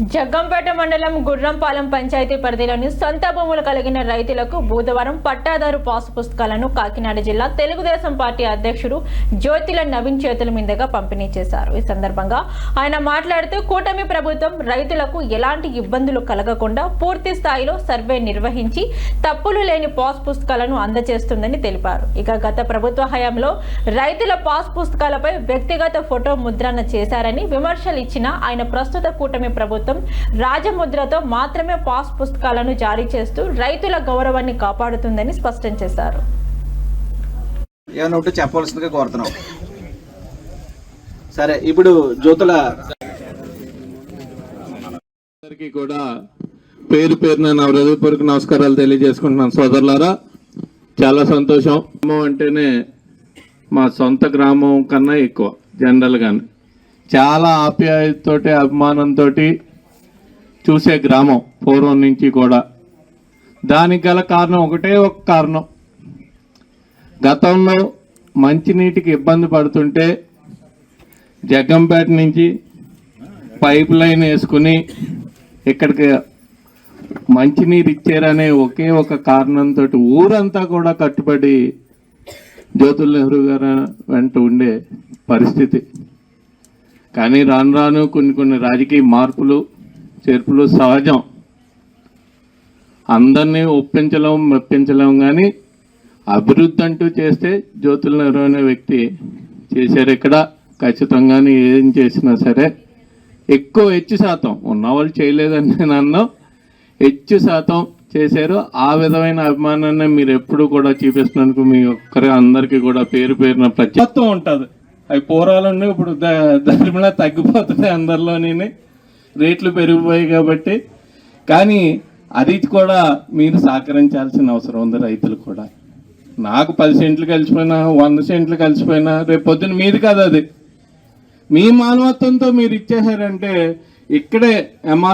జగ్గంపేట మండలం గుర్రంపాలెం పంచాయతీ పరిధిలోని సొంత భూములు కలిగిన రైతులకు బుధవారం పట్టాదారు పాసు పుస్తకాలను కాకినాడ జిల్లా తెలుగుదేశం పార్టీ అధ్యక్షుడు జ్యోతిల నవీన్ చేతుల మీదుగా పంపిణీ చేశారు. ఈ సందర్భంగా ఆయన మాట్లాడుతూ కూటమి ప్రభుత్వం రైతులకు ఎలాంటి ఇబ్బందులు కలగకుండా పూర్తి స్థాయిలో సర్వే నిర్వహించి తప్పులు లేని పాస్ పుస్తకాలను అందజేస్తుందని తెలిపారు. ఇక గత ప్రభుత్వ హయాంలో రైతుల పాస్ పుస్తకాలపై వ్యక్తిగత ఫోటో ముద్రణ చేశారని విమర్శలు ఇచ్చిన ఆయన ప్రస్తుత కూటమి ప్రభుత్వం రాజముద్రతో మాత్రమే పాస్ పుస్తకాలను జారీ చేస్తూ రైతుల గౌరవాన్ని కాపాడుతుందని స్పష్టం చేశారు. ఏమైనా ఉంటే చెప్పవలసిందిగా కోరుతున్నాం. సరే ఇప్పుడు జ్యోతుల అందరికీ కూడా పేరు పేరున నా హృదయపూర్వక నమస్కారాలు తెలియజేసుకుంటున్నాను. సోదరులారా చాలా సంతోషం. గ్రామం అంటేనే మా సొంత గ్రామం కన్నా ఎక్కువ జనరల్గానే. చాలా ఆప్యాయతతోటి అభిమానంతో చూసే గ్రామం పూర్వం నుంచి కూడా. దానికి గల కారణం ఒకటే ఒక కారణం. గతంలో మంచినీటికి ఇబ్బంది పడుతుంటే జగ్గంపేట నుంచి పైప్ లైన్ వేసుకుని ఇక్కడికి మంచినీరు ఇచ్చారనే ఒకే ఒక కారణంతో ఊరంతా కూడా కట్టుబడి జ్యోతుల నెహ్రూ గారు వెంట ఉండే పరిస్థితి. కానీ రాను రాను కొన్ని కొన్ని రాజకీయ మార్పులు చేర్పులు సహజం. అందరినీ ఒప్పించలేం మెప్పించలేం కానీ అభివృద్ధి అంటూ చేస్తే జ్యోతుల నెహ్రూ అనే వ్యక్తి చేశారు ఇక్కడ. ఖచ్చితంగానే ఏం చేసినా సరే ఎక్కువ హెచ్చు శాతం ఉన్నవాళ్ళు చేయలేదని నేను అన్నా హెచ్చు శాతం చేశారు. ఆ విధమైన అభిమానాన్ని మీరు ఎప్పుడు కూడా చూపిస్తున్నందుకు మీ ఒక్కరి అందరికీ కూడా పేరు పేరున ప్రత్యేకత్వం ఉంటుంది. అవి పోరాలన్నీ ఇప్పుడు ద- ధర్మలా తగ్గిపోతుంది అందరిలోని రేట్లు పెరిగిపోయాయి కాబట్టి. కానీ అది కూడా మీరు సహకరించాల్సిన అవసరం ఉంది రైతులు కూడా. నాకు పది సెంట్లు కలిసిపోయినా వంద సెంట్లు కలిసిపోయినా రేపు పొద్దున మీది కాదు అది. మీ మానవత్వంతో మీరు ఇచ్చేసారంటే ఇక్కడే ఎంఆర్ఓ